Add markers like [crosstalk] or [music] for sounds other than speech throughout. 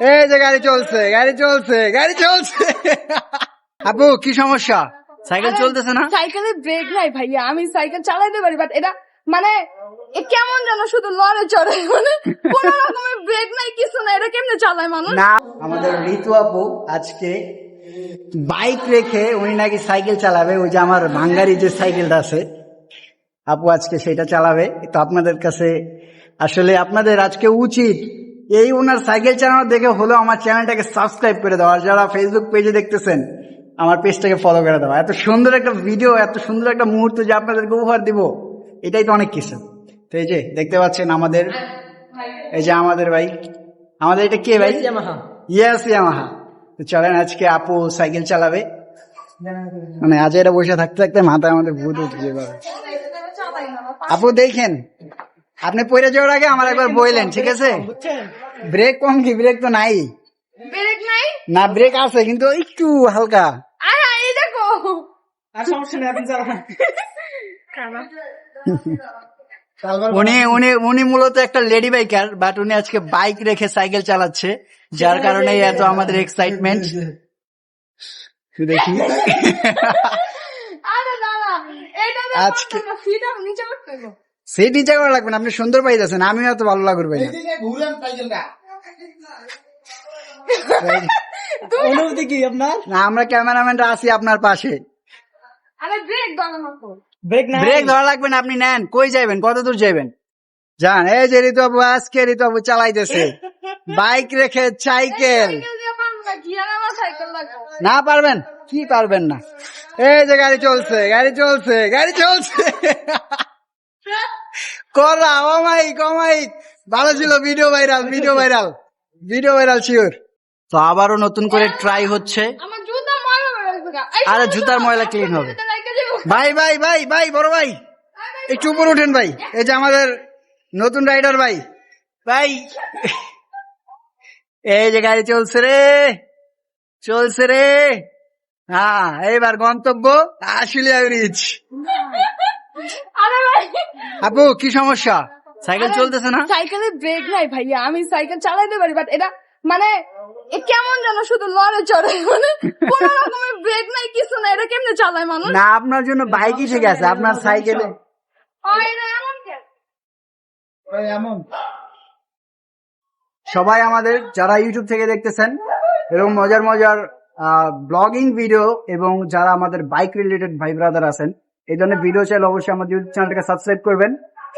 এই যে গাড়ি চলছে গাড়ি চলছে গাড়ি চলছে। আপু কি সমস্যা? সাইকেল চলতেছে না? সাইকেলে ব্রেক নাই ভাইয়া আমি সাইকেল চালাইতে পারি বাট এটা মানে কেমন যেন শুধু লড়ে চড়ে মানে কোন রকমের ব্রেক নাই কিছু না এটা কেমনে চালায় মানুষ? না আমাদের ঋতু আপু আজকে বাইক রেখে উনি নাকি সাইকেল চালাবে ওই যে আমার ভাঙ্গারি যে সাইকেলটা আছে। আপু আজকে সেটা চালাবে তো আপনাদের কাছে আসলে আপনাদের আজকে উচিত এই ওনার সাইকেল চালানো দেখে হলো আমার চ্যানেলটাকে সাবস্ক্রাইব করে দেওয়া আর যারা ফেসবুক পেজে দেখতেছেন আমার পেজটাকে ফলো করে দেওয়া এত সুন্দর একটা ভিডিও এত সুন্দর একটা মুহূর্ত যে আপনাদেরকে উপহার দিব এটাই তো অনেক কিছু। তো এই যে দেখতে পাচ্ছেন আমাদের এই যে আমাদের ভাই। আমাদের এটা কে ভাই? ইয়েস ইয়ামাহা তো চলেন আজকে আপু সাইকেল চালাবে। মানে আজ এটা বসে থাকতে থাকতে মাথায় আমাদের ভূত উঠে যাবে [laughs] আপু দেখেন আপনি পড়ে যাওয়ার আগে আমার একবার বইলেন ঠিক আছে? ব্রেক কম কি? ব্রেক তো নাই। ব্রেক নাই? না ব্রেক আছে কিন্তু একটু হালকা। আরে এই দেখো। উনি উনি উনি মূলত একটা লেডি বাইকার বাট উনি আজকে বাইক রেখে সাইকেল চালাচ্ছে যার কারণে এত আমাদের এক্সাইটমেন্ট দেখি আরে আজকে- সেই নিচে করা লাগবে না আপনি সুন্দর পাইতেছেন আমিও এত ভালো লাগবে ভাই অনুভূতি কি আপনার? না আমরা ক্যামেরাম্যানরা আছি আপনার পাশে। ব্রেক না ধরা লাগবে না আপনি নেন। কই যাবেন কত দূর যাবেন যান এই যে ঋতু বাবু আজকে ঋতু বাবু চালাইতেছে। বাইক রেখে সাইকেল। না না পারবেন? কি পারবেন না? এই যে গাড়ি চলছে গাড়ি চলছে গাড়ি চলছে। করা ভালো ছিল video viral video viral video viral sure তো আবারও নতুন করে ট্রাই হচ্ছে। আরে জুতার ময়লা clean হবে। ভাই ভাই ভাই ভাই বড় ভাই একটু উপরে উঠেন ভাই। এই যে আমাদের নতুন রাইডার ভাই। ভাই এই যে গাড়ি চলছে রে চলছে রে। হ্যাঁ এইবার গন্তব্য আশুলিয়া ব্রিজ আপু কি সমস্যা? সাইকেল চলতেছে না? সাইকেলে ব্রেক নাই ভাইয়া আমি সাইকেল চালাইতে পারি বাট এটা মানে কেমন যেন শুধু লড়ে চড়ে মানে কোন রকমের ব্রেক নাই কিছু নাই এটা কেমনে চালায় মানুষ? না আপনার জন্য বাইকই ঠিক আছে আপনার সাইকেলে হয় না এমন কেন? সবাই আমাদের যারা ইউটিউব থেকে দেখতেছেন এবং মজার মজার ব্লগিং ভিডিও এবং যারা আমাদের বাইক রিলেটেড ভাই ব্রাদার আছেন এই ধরনের ভিডিও চাইলে অবশ্যই আমাদের ইউটিউব চ্যানেলটাকে সাবস্ক্রাইব করবেন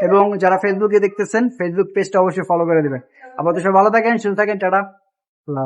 এবং যারা ফেসবুকে দেখতেছেন ফেসবুক পেজটা অবশ্যই ফলো করে দেবেন। আপাতত সব ভালো থাকেন, সুস্থ থাকেন, টাটা। আল্লাহ